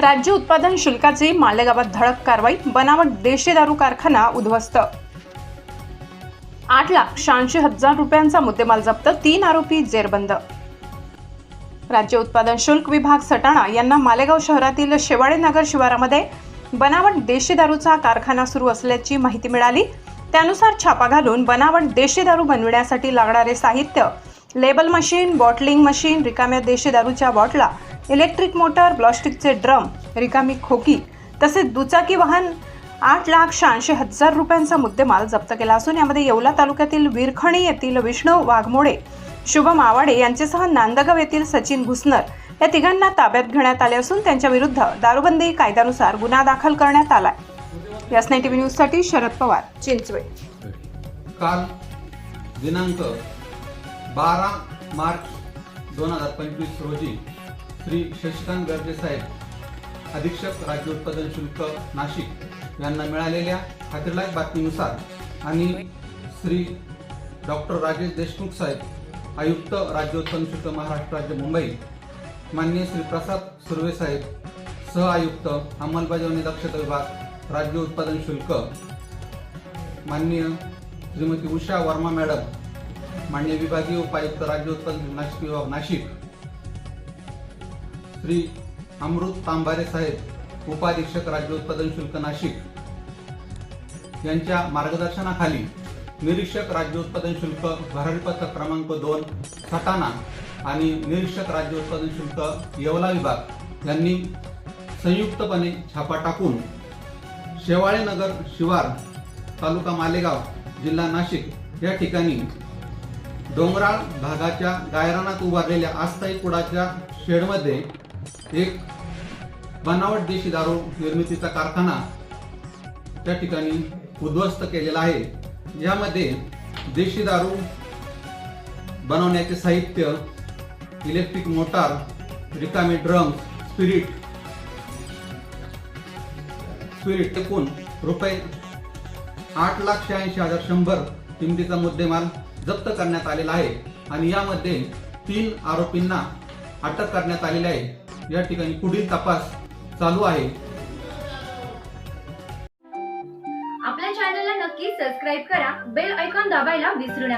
राज्य उत्पादन शुल्काची मालेगावात धडक कारवाई बनावट देशी दारू कारखाना उद्ध्वस्त. आठ लाख शहाऐंशी हजार रुपयांचा मुद्देमाल जप्त तीन आरोपी जेरबंद. राज्य उत्पादन शुल्क विभाग सटाणा यांना मालेगाव शहरातील शेवाळे नगर शिवारामध्ये बनावट देशी दारूचा कारखाना सुरू असल्याची माहिती मिळाली. त्यानुसार छापा घालून बनावट देशी दारू बनविण्यासाठी लागणारे साहित्य लेबल मशीन बॉटलिंग मशीन रिकाम्या देशी दारूच्या बॉटला इलेक्ट्रिक मोटर प्लॉस्टिकचे ड्रम रिकामी खोकी तसेच दुचाकी वाहन आठ लाख शहाऐंशी हजार रुपयांचा मुद्देमाल जप्त केला असून यामध्ये येवला तालुक्यातील विरखणी येथील विष्णू वाघमोडे शुभम आवाडे यांच्यासह नांदगाव येथील सचिन भुसनर या तिघांना ताब्यात घेण्यात आले असून त्यांच्या विरुद्ध दारूबंदी कायद्यानुसार गुन्हा दाखल करण्यात आला यास नाईन टीव्ही न्यूजसाठी शरद पवार चिंचवे काल दिनांक बारा मार्च दोन हजार पंचवीस रोजी श्री शशिकांत गर्जे साहेब अधीक्षक राज्य उत्पादन शुल्क नाशिक यांना मिळालेल्या खात्रीलायक बातमीनुसार आणि श्री डॉक्टर राजेश देशमुख साहेब आयुक्त राज्य उत्पादन शुल्क महाराष्ट्र राज्य मुंबई माननीय श्री प्रसाद सुर्वे साहेब सह आयुक्त अंमलबजावणी दक्षता विभाग राज्य उत्पादन शुल्क. माननीय श्रीमती उषा वर्मा मॅडम मान्य विभागीय उपायुक्त राज्य उत्पादन नाशिक विभाग नाशिक. श्री अमृत तांबारे साहेब उपाधीक्षक राज्य उत्पादन शुल्क नाशिक यांच्या मार्गदर्शनाखाली निरीक्षक राज्य उत्पादन शुल्क भरारी पथक क्रमांक दोन सटाणा आणि निरीक्षक राज्य उत्पादन शुल्क येवला विभाग यांनी संयुक्तपणे छापा टाकून शेवाळे नगर शिवार तालुका मालेगाव जिल्हा नाशिक या ठिकाणी डोंगराळ भागाच्या गायरानात उभारलेल्या आस्थायी कुडाच्या शेडमध्ये एक बनावट देशी दारू निर्मितीचा कारखाना त्या ठिकाणी उद्ध्वस्त केलेला आहे. यामध्ये देशी दारू बनवण्याचे साहित्य इलेक्ट्रिक मोटार रिकामे ड्रम स्पिरिट स्पिरिट एकूण रुपये आठ लाख शहाऐंशी हजार शंभर किमतीचा मुद्देमाल जप्त करण्यात आलेला आहे. आणि यामध्ये तीन आरोपींना अटक करण्यात आलेली आहे. या ठिकाणी पुढील तपास चालू आहे. आपल्या चॅनलला नक्की सबस्क्राईब करा बेल ऐकॉन दाबायला विसरू नका.